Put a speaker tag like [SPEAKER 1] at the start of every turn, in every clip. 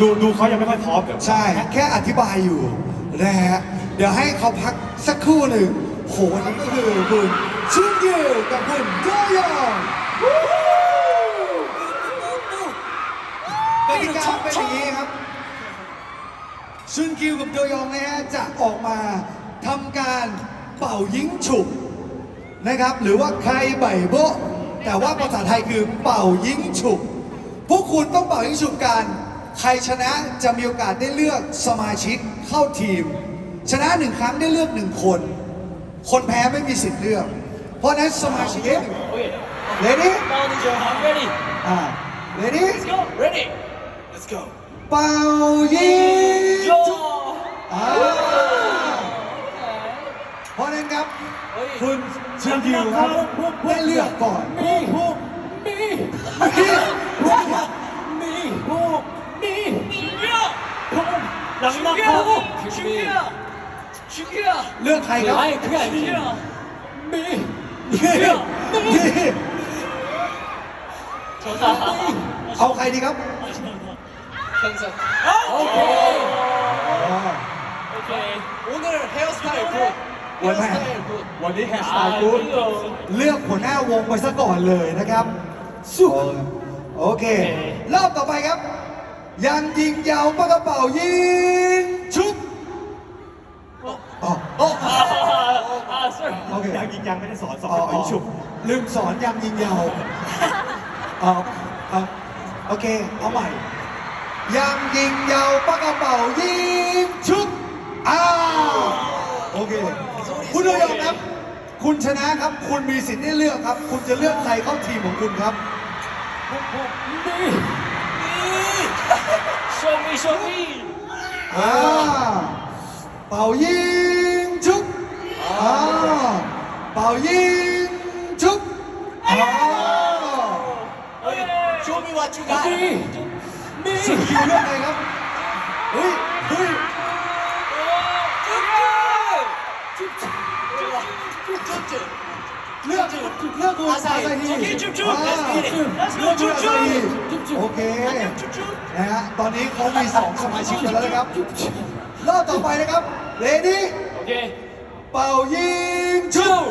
[SPEAKER 1] ดูดูเขายังไม่ค่อยพร้อมเดี๋ยว
[SPEAKER 2] ใช่ แค่อธิบายอยู่นะฮะเดี๋ยวให้เขาพักสักครู่หนึ่งโหวันนี้ก็คือคุณชุนยิวกับคุณโดยองกติกาเป็นอย่างนี้ครับชุนกิวกับโดยองนะฮะจะออกมาทำการเป่ายิงฉุบนะครับ หรือว่าใครใบโบะแต่ว่าภาษาไทยคือเป่ายิงฉุบพวกคุณต้องเป่ายิงฉุบกัน ใครชนะจะมีโอกาสได้เลือกสมาชิกเข้าทีม ชนะหนึ่งครั้งได้เลือกหนึ่งคน คนแพ้ไม่มีสิทธิ์เลือก เพราะฉะนั้นสมาชิกได้หนึ่ง
[SPEAKER 3] Okay.
[SPEAKER 2] เลดี้
[SPEAKER 3] Down is your hand. Ready?
[SPEAKER 2] อ่าเลดี้
[SPEAKER 3] Let's go. Ready? Let's go.
[SPEAKER 2] เป่ายิง
[SPEAKER 3] Go.
[SPEAKER 2] อ่าเพราะฉะนั้นครับ
[SPEAKER 1] คุณชินยิวครับ
[SPEAKER 2] ได้เลือกก่อน
[SPEAKER 3] Me. Me.
[SPEAKER 2] นี่
[SPEAKER 3] 준규야. 준규야. 준규야.
[SPEAKER 2] เลือกใครครับ
[SPEAKER 3] 아니 그게 아니지. Me.
[SPEAKER 2] นี่นี่
[SPEAKER 3] 저다.
[SPEAKER 2] เอาใครดีครับ
[SPEAKER 3] 현석. 오케이. 오케이. 오늘 헤어스타일 굿. 헤어스타일 굿.
[SPEAKER 1] วันนี้แฮชไตล์กู
[SPEAKER 3] 아, 이거.
[SPEAKER 2] เลือกหัวหน้าวงไปซะก่อนเลยนะครับสู้โอเค รอบต่อไปครับ ยังยิงยาวปากกระเป๋ายิงชุบอ๋ออ๋อ
[SPEAKER 3] 아, 아, sorry.
[SPEAKER 2] โอเค
[SPEAKER 1] ยังยิงยังไม่ได้สอนสอน
[SPEAKER 2] อ๋อ
[SPEAKER 1] ไปฉุบ
[SPEAKER 2] ลืมสอนยังยิงยาวอ๋ออ๋อโอเคเอาใหม่ยังยิงยาวปากกระเป๋ายิงชุบอ้าวโอเคคุณโดยองครับ คุณชนะครับ คุณมีสิทธิ์ได้เลือกครับ คุณจะเลือกใครเข้าทีมของคุณครับ
[SPEAKER 3] Show me, show me.
[SPEAKER 2] อ่าเป่ายิงชุบอ่าเป่ายิงชุบอ่า
[SPEAKER 3] Show me what you got. Me.
[SPEAKER 2] สุดคิวเลือกใครครับเฮ้ยเฮ้ย เลือกคุณอาซาฮี
[SPEAKER 3] โอเคจุ๊บจุ๊บ
[SPEAKER 2] อ่า
[SPEAKER 3] Let's get it. Let's
[SPEAKER 2] เลื
[SPEAKER 3] go,
[SPEAKER 2] อกคุณอาซาฮี
[SPEAKER 3] จุ๊บจุ๊บ
[SPEAKER 2] โอเค
[SPEAKER 3] 쭈쭈.
[SPEAKER 2] นะฮะตอนนี้เขามีสองสมาชิกกันแล้วนะครับรอบต่อไปนะครับเลดี้
[SPEAKER 3] 오케이.
[SPEAKER 2] เป่ายิงชุบ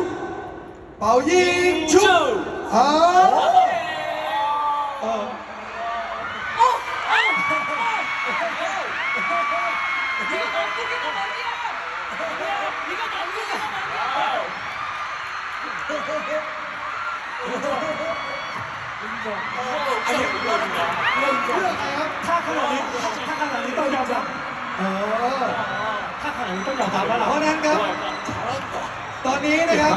[SPEAKER 2] เป่ายิงชุบ
[SPEAKER 3] 쭈.
[SPEAKER 2] อ่าเออ อันนี้เรื่องอะไรครับ
[SPEAKER 1] ถ้าขนาดนี้ถ้าขนาดนี้ต้องยอมรับ
[SPEAKER 2] เออ
[SPEAKER 1] ถ้าขนาดนี้ต้องยอมรับแล้ว
[SPEAKER 2] เพราะนั้นครับ ตอนนี้นะครับ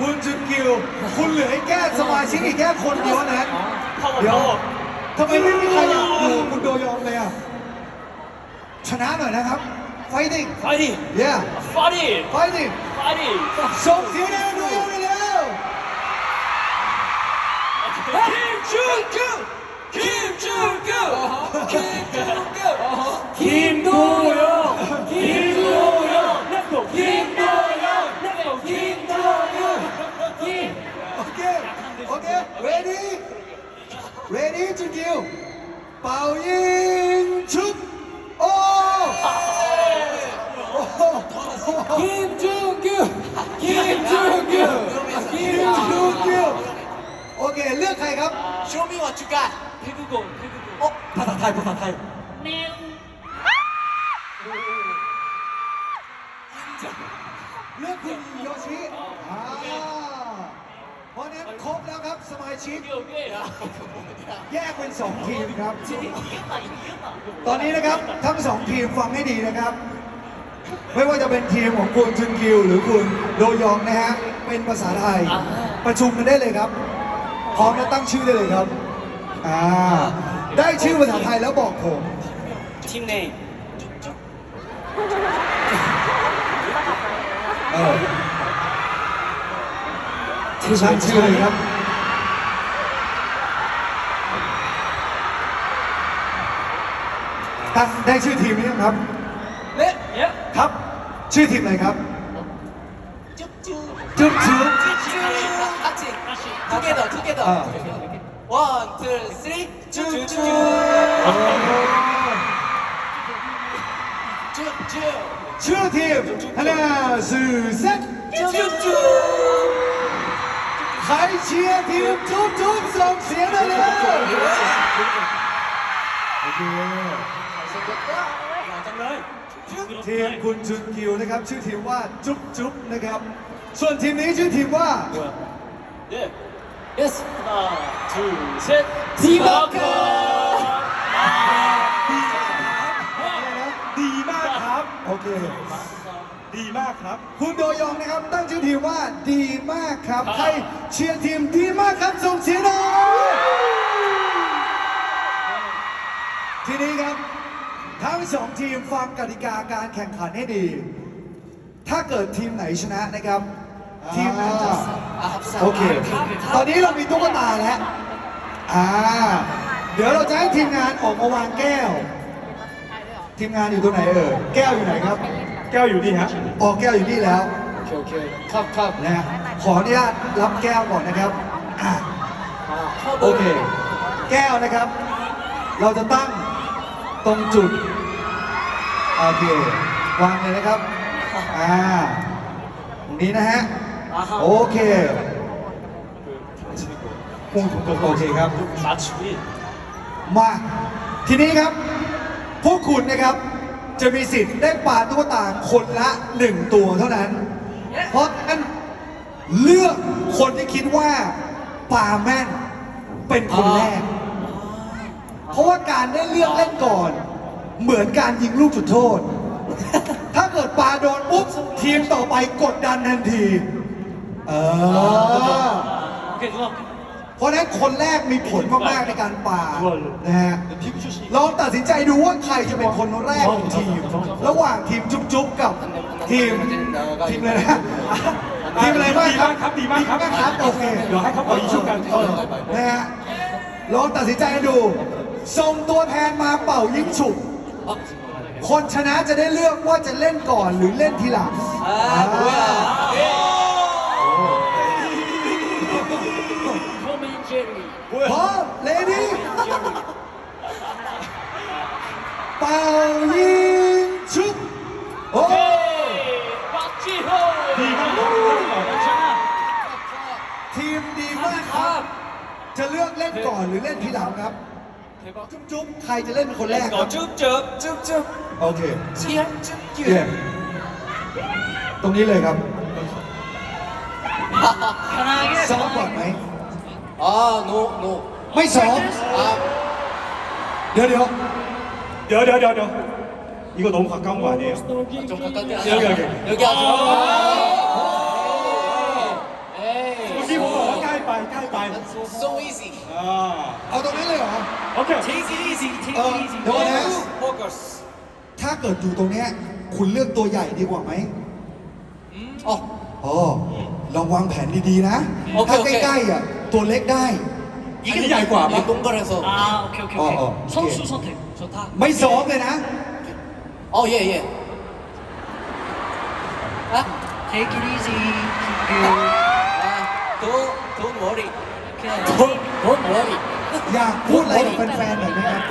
[SPEAKER 2] คุณจุนกิว คุณเหลือให้แก้สมาชิกอีกแค่คนเดียวนะเดี๋ยวทำไมไม่มีใครยากดูคุณโดยอมเลยอะชนะหน่อยนะครับ fighting
[SPEAKER 3] fighting
[SPEAKER 2] yeah fighting
[SPEAKER 3] fighting fighting
[SPEAKER 2] ส่งเสียงแรงด้วย
[SPEAKER 3] 김준규! 김준규! 김준규! 김도영! 김도영! 렛츠고! 김도영! 렛츠고! 김도영! 김!
[SPEAKER 2] 오케이! 오케이! 레디!
[SPEAKER 3] 레디 준규!
[SPEAKER 2] 바오인 준! 오! 김! เค เลือกใครครับ
[SPEAKER 3] Show me what you got. 태국어, 태국어.
[SPEAKER 1] ภาษาไทยภาษาไทย
[SPEAKER 2] เลือกคุณโยชิอ่าเพราะฉะนั้นครบแล้วครับสมาชิก
[SPEAKER 3] 이게 오케이야.
[SPEAKER 2] แยกเป็นสองทีมครับ ตอนนี้นะครับทั้งสองทีมฟังให้ดีนะครับ ไม่ว่าจะเป็นทีมของคุณจุนกิว หรือคุณโดยองนะฮะ เป็นภาษาไทย ประชุมกันได้เลยครับ พร้อมแล้วตั้งชื่อได้เลยครับอ่าได้ชื่อภาษาไทยแล้วบอกผม
[SPEAKER 3] ทีมเนม
[SPEAKER 2] เออที่ตั้งชื่ออะไรครับ ตั้งได้ชื่อทีมหรืยังครับ
[SPEAKER 3] เล็ะเยอะ
[SPEAKER 2] ครับ ชื่อทีมอะไรครับ
[SPEAKER 3] จุ๊บ
[SPEAKER 2] จุ๊บจุ๊บจุ๊บ
[SPEAKER 3] 같이 투게더 투게더
[SPEAKER 2] 아.
[SPEAKER 3] 원, 투, 쓰리 쭉쭉
[SPEAKER 2] 쭉쭉 슈팀 하나
[SPEAKER 3] 둘셋
[SPEAKER 2] 쭉쭉 가이치의 팀 쭉쭉 성시에는 โอเคหล่อ
[SPEAKER 1] จังเลย
[SPEAKER 2] ทีมคุณจุนกิวนะครับชื่อทีมว่าจุ๊บจุ๊บนะครับ ส่วนทีมนี้ชื่อทีมว่า
[SPEAKER 3] 예 예스 하나 둘셋 디바카
[SPEAKER 1] ดีมากครับ
[SPEAKER 2] โอเค
[SPEAKER 1] ดีมากครับ
[SPEAKER 2] คุณโดยองนะครับ ตั้งชื่อทีมว่าดีมากครับ ใครเชียร์ทีมดีมากครับส่งเสียงหน่อยทีนี้ครับ ทั้งสองทีมฟังกติกาการแข่งขันให้ดี ถ้าเกิดทีมไหนชนะนะครับ ทีมันจะโอเค ตอนนี้เรามีตุ๊กตาแล้ว อ่า เดี๋ยวเราจะให้ทีมงานออกมาวางแก้ว ทีมงานอยู่ตรงไหนเอ่ย แก้วอยู่ไหนครับ
[SPEAKER 1] แก้วอยู่นี่ฮะ
[SPEAKER 2] ออกแก้วอยู่นี่แล้ว
[SPEAKER 3] โอเคครับค
[SPEAKER 2] รับนะ ขออนุญาตรับแก้วก่อนนะครับโอเค แก้วนะครับ เราจะตั้งตรงจุด โอเค วางเลยนะครับ อ่า ตรงนี้นะฮะ โอเค โอเคครับ
[SPEAKER 1] 맞추기
[SPEAKER 2] มา ทีนี้ครับ พวกคุณนะครับ จะมีสิทธิ์ได้ปาตุ๊กตาคนละหนึ่งตัวเท่านั้น เพราะฉะนั้นเลือกคนที่คิดว่าปาแม่นเป็นคนแรก เพราะว่าการได้เลือกเล่นก่อน เหมือนการยิงลูกจุดโทษ ถ้าเกิดปาโดนปุ๊บทีมต่อไปกดดันทันที เออ
[SPEAKER 1] 오케이 누나
[SPEAKER 2] เพราะฉะนั้นคนแรกมีผลมาก ๆ ในการปา
[SPEAKER 1] ครับ
[SPEAKER 2] นะฮะ
[SPEAKER 1] 피부 출신
[SPEAKER 2] ลองตัดสินใจดูว่าใครจะเป็นคนแรกของทีม ระหว่างทีมจุ๊บจุ๊บกับทีมทีมอะไรนะทีมอะไรบ้างครับ
[SPEAKER 1] ดีมากครับ
[SPEAKER 2] ดีมากครับโอเค
[SPEAKER 1] เดี๋ยวให้เขาเป่ายิงฉุบกัน
[SPEAKER 2] เออนะฮะลองตัดสินใจกันดู ส่งตัวแทนมาเป่ายิงฉุบคนชนะจะได้เลือกว่าจะเล่นก่อนหรือเล่นทีหลัง
[SPEAKER 3] 아 뭐야
[SPEAKER 2] พร้อมเลดี้เป่ายิงฉุบโอ้
[SPEAKER 3] 박지호
[SPEAKER 1] ดีมากครับ
[SPEAKER 2] ทีมดีมากครับ จะเลือกเล่นก่อนหรือเล่นทีหลังครับ จุ๊บจุ๊บใครจะเล่นเป็นคนแรกครับ
[SPEAKER 3] 쭈쭈 쭈쭈
[SPEAKER 2] โอเค
[SPEAKER 3] 지야 쭈쭈
[SPEAKER 2] เยี่ยมตรงนี้เลยครับ
[SPEAKER 3] 편하게
[SPEAKER 2] ซ้อมก่อนไหม
[SPEAKER 3] 아노노
[SPEAKER 2] ไม่ซ้อม
[SPEAKER 3] 아
[SPEAKER 2] เดี๋ยวเดี๋ยว
[SPEAKER 1] เดี๋ยวเดี๋ยวเดี๋ยวเดี๋ยว이거 너무 가까운 거 아니에요?
[SPEAKER 3] 좀 가깝게
[SPEAKER 1] 여기, 여기.
[SPEAKER 3] 여기 아주 에이
[SPEAKER 1] เมื่อกี้ผมบอกว่าใกล้ไปใกล้ไป
[SPEAKER 3] so easy
[SPEAKER 1] อ่า
[SPEAKER 2] เอาตรงนี้เลยเหรอ
[SPEAKER 1] โอเค
[SPEAKER 3] take it easy take
[SPEAKER 2] เออเดี๋ยวนะ
[SPEAKER 3] focus
[SPEAKER 2] ถ้าเกิดอยู่ตรงเนี้ยคุณเลือกตัวใหญ่ดีกว่าไหม
[SPEAKER 3] 어
[SPEAKER 2] อ๋อลองวางแผนดีๆนะ
[SPEAKER 3] โอเค
[SPEAKER 2] ถ้า
[SPEAKER 3] โอเค
[SPEAKER 2] ใกล้ๆอ่ะ ตัวเล็กได้
[SPEAKER 1] 이게 더 얇고 아마?
[SPEAKER 3] 이게 동그래서
[SPEAKER 4] 아 오케이 오케이
[SPEAKER 2] 어,
[SPEAKER 4] 오케이
[SPEAKER 2] 어,
[SPEAKER 4] 선수
[SPEAKER 2] 오케이.
[SPEAKER 4] 선택
[SPEAKER 3] 좋다
[SPEAKER 2] ไม่ซ้อมเลยนะ
[SPEAKER 3] 어예예 아?
[SPEAKER 4] take it easy 그
[SPEAKER 3] 아, don't don't worry
[SPEAKER 4] 그냥
[SPEAKER 3] don't don't worry
[SPEAKER 2] อยากพูดอะไรกับแฟนๆหน่อยไหมครับ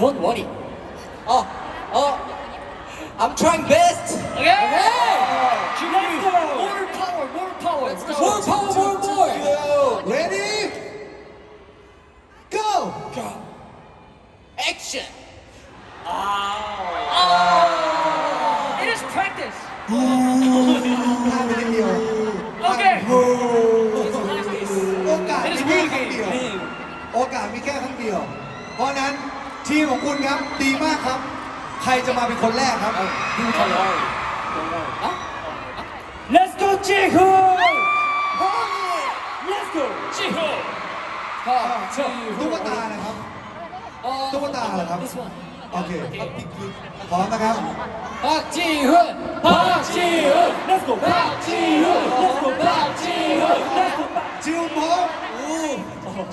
[SPEAKER 3] don't worry 어 어. I'm trying best
[SPEAKER 4] 오케이
[SPEAKER 3] okay
[SPEAKER 4] more power more power
[SPEAKER 3] more power more more
[SPEAKER 2] ราะนั้นทีมของคุณครับดีมากครับ ใครจะมาเป็นคนแรกครับ
[SPEAKER 3] ดูก่ลย
[SPEAKER 4] Let's go จีฮุ
[SPEAKER 3] Let's go จีฮุก็จีฮุ
[SPEAKER 2] ตุ๊กตานะครับตุ๊กตาเหรอครับโอเคพร้อมนะครับ
[SPEAKER 3] ปักจีฮุปักจีฮุ Let's go ปักจีฮุ Let's go ปักจีฮุ Let's go
[SPEAKER 2] จิวพง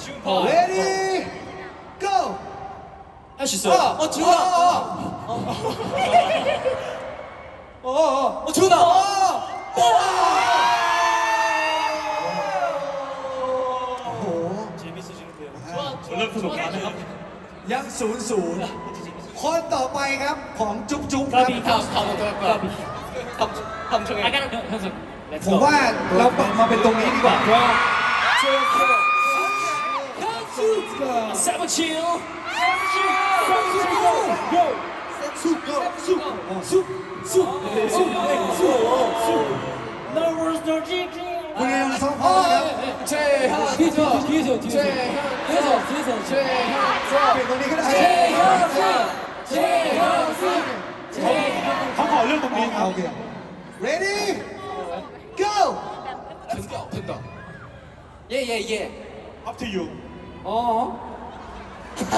[SPEAKER 2] จิ
[SPEAKER 3] ว
[SPEAKER 2] Ready go
[SPEAKER 3] 할 수 있어요 어 지훈아 어어 지훈아
[SPEAKER 2] โอ้โห
[SPEAKER 1] 재밌어지는데요. 원래부터 가능합니다.
[SPEAKER 2] ยังศูนย์ศูนย์ คนต่อไปครับของจุ๊บจุ๊บค
[SPEAKER 3] 까비
[SPEAKER 2] รับ
[SPEAKER 3] 다음 다음 까비 함청해
[SPEAKER 4] I gotta
[SPEAKER 3] 현석 렛츠
[SPEAKER 2] ผมว่าเราปรับมาเป็นตรงนี้ดีกว่า
[SPEAKER 3] 세 Setsuko. Sabuchil.
[SPEAKER 4] Sabuchil. Go. Setsuko. Setsuko.
[SPEAKER 2] Soup. Soup. Soup. Soup. No rules, no GG. 우리 우리 성공.
[SPEAKER 3] 최현. 뒤에서 뒤에서 뒤에서. 최현. 뒤에서 최현. 최현. 최현.
[SPEAKER 1] 최현.
[SPEAKER 2] 한번 얼른
[SPEAKER 1] 보기.
[SPEAKER 2] 아 오케이. Ready? Go.
[SPEAKER 3] 된다 된다. 예예 예.
[SPEAKER 1] Up to you.
[SPEAKER 3] 어 어?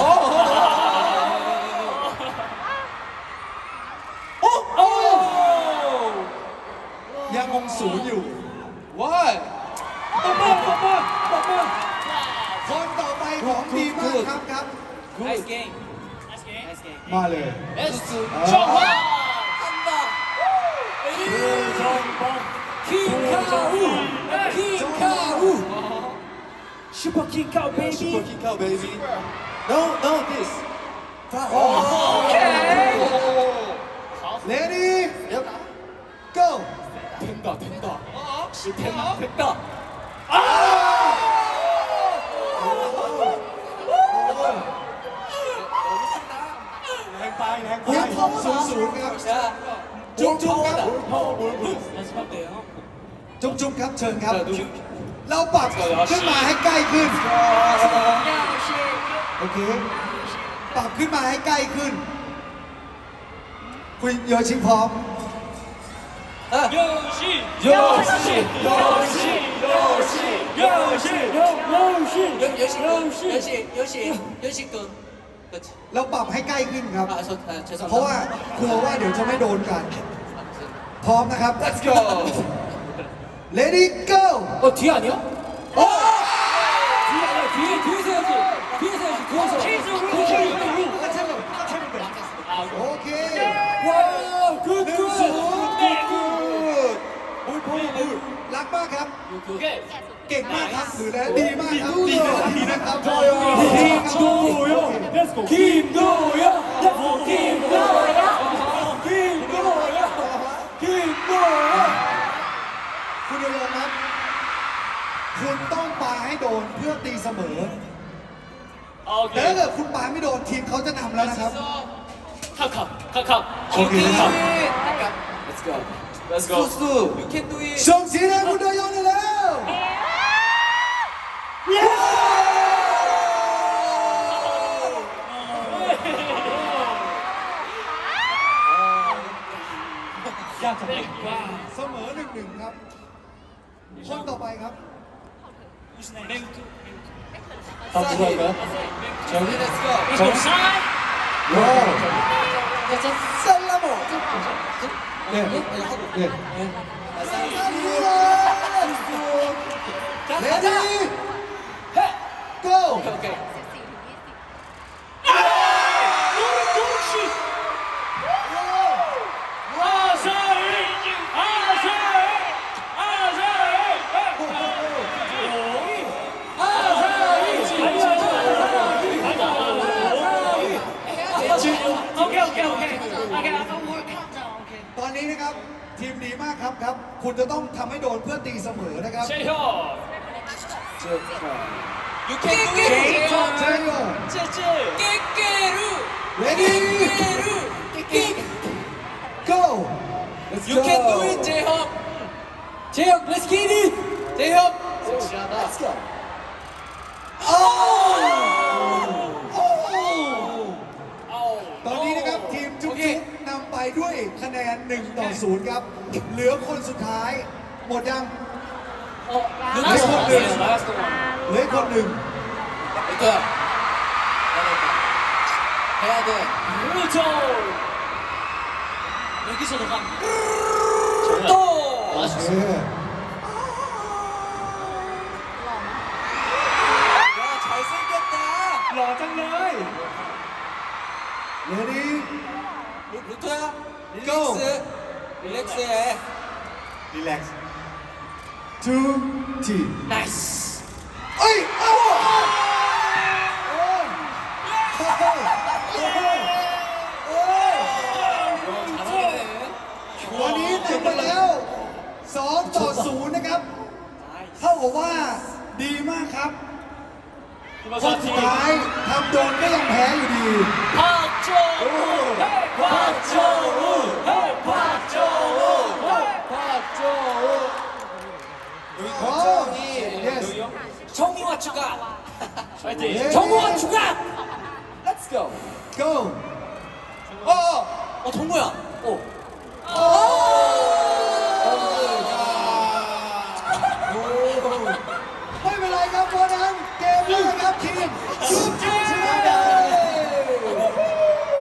[SPEAKER 2] ยังคงศูนย์อยู่
[SPEAKER 3] Why?
[SPEAKER 2] คนต่อไปของดีมากครับครับ
[SPEAKER 3] Nice game. Nice game. Nice game.
[SPEAKER 2] มาเลย
[SPEAKER 3] 베스트
[SPEAKER 2] 아.
[SPEAKER 3] 정화 한다. 킹카우 킹카우
[SPEAKER 4] Super King Cow Baby.
[SPEAKER 2] Super King Cow Baby. No, no, this. Oh, okay. Ready? Yep. Go.
[SPEAKER 3] 된다, 된다. 역시 된다,
[SPEAKER 1] 됐다. 아! 파워다.
[SPEAKER 2] สูงๆครับ
[SPEAKER 3] 야,
[SPEAKER 2] จุ๊บๆครับ
[SPEAKER 3] 파워 몰고.
[SPEAKER 2] 마지막 때요. จุ๊บๆครับเชิญครับ
[SPEAKER 3] 자, 누구-
[SPEAKER 2] เราปรับขึ้นมาให้ใกล้ขึ้น โอเค ปรับขึ้นมาให้ใกล้ขึ้น คุณโยชิพร้อม
[SPEAKER 3] โยชิโยชิโยชิโยชิโยชิโยชิโยชิโยชิ
[SPEAKER 4] โยช
[SPEAKER 3] ิโยชิโยชิโเกิ
[SPEAKER 2] นเราปรับให้ใกล้ขึ้นครับ เพราะว่ากลัวว่าเดี๋ยวจะไม่โดนกัน พร้อมนะครับ
[SPEAKER 3] let's go
[SPEAKER 2] Let it go!
[SPEAKER 3] 어, 뒤 아니야? 어! 뒤 아니야, 뒤, 뒤에 서야지. 뒤에 서야지. 뒤에서. 뒤에서
[SPEAKER 2] 해야지. 잠깐만. 잠깐만.
[SPEAKER 3] 오케이.
[SPEAKER 2] 와, 굿, 굿. 굿. 올, 볼, 올. 락바 갑. 깽마 갑. 니마
[SPEAKER 1] 김도영.
[SPEAKER 3] 김도영. 김도영.
[SPEAKER 2] โดนเพื่อตีเสมอ แต่ถ้าเกิดคุณปาไม่โดนทีมเขาจะนำแล้วนะครับ Come, come, come, come. Okay.
[SPEAKER 3] Let's go. Let's go. You can do it.
[SPEAKER 2] ส่งเสียงให้คุณได้ยองได้แล้วเย้
[SPEAKER 1] ยากจังเลย
[SPEAKER 2] เสมอหนึ่งหนึ่งครับ คนต่อไปครับ
[SPEAKER 3] 다 같이 할까요? 자,
[SPEAKER 4] 여기
[SPEAKER 2] 렛츠고 와.
[SPEAKER 3] 살라모
[SPEAKER 2] 네, 네, 네.
[SPEAKER 3] 네, 네.
[SPEAKER 2] 네
[SPEAKER 3] เคโอ
[SPEAKER 4] เคโอเคแล้วก็ work countdown โอเค
[SPEAKER 2] ตอนนี้นะครับทีมดีมากครับครับ คุณจะต้องทำให้โดนเพื่อตีเสมอนะครับ
[SPEAKER 3] 제효 เชิญ
[SPEAKER 2] ครับ You
[SPEAKER 3] can do it เชิ
[SPEAKER 2] ญค
[SPEAKER 3] รับ 제제 ready
[SPEAKER 2] go Let's
[SPEAKER 3] You can go. do it J-Hope J-Hope let's get it J-Hope Let's go.
[SPEAKER 2] Oh! จุ๊บจุ๊บนำไปด้วยคะแนน1ต่อ0ครับ เหลือคนสุดท้าย หมดยัง
[SPEAKER 3] 어, last one. Yes, last one.
[SPEAKER 2] เหลือคนหนึ่ง
[SPEAKER 3] 이거야. 해야 돼.
[SPEAKER 4] 그렇죠. 여기서도 가.
[SPEAKER 3] 또.
[SPEAKER 2] เออ
[SPEAKER 3] Nu pludrer jeg. Go. Relax.
[SPEAKER 1] 트야 릴렉스 릴렉스
[SPEAKER 2] 해
[SPEAKER 3] 릴렉스 투
[SPEAKER 2] 티
[SPEAKER 3] 나이스 어이 아오
[SPEAKER 1] วั
[SPEAKER 2] นนี้
[SPEAKER 3] เต็ไป
[SPEAKER 2] แล้ว2ต่อ0นะครับเท่ากับว่าดีมากครับคนสุดท้ายทำโดนก็ยังแพ้อยู่ดี
[SPEAKER 4] 박정 파이팅!
[SPEAKER 3] 정우가 추가! Let's go!
[SPEAKER 2] Go!
[SPEAKER 3] 어, 어, 어 정우야. 어.
[SPEAKER 2] 어.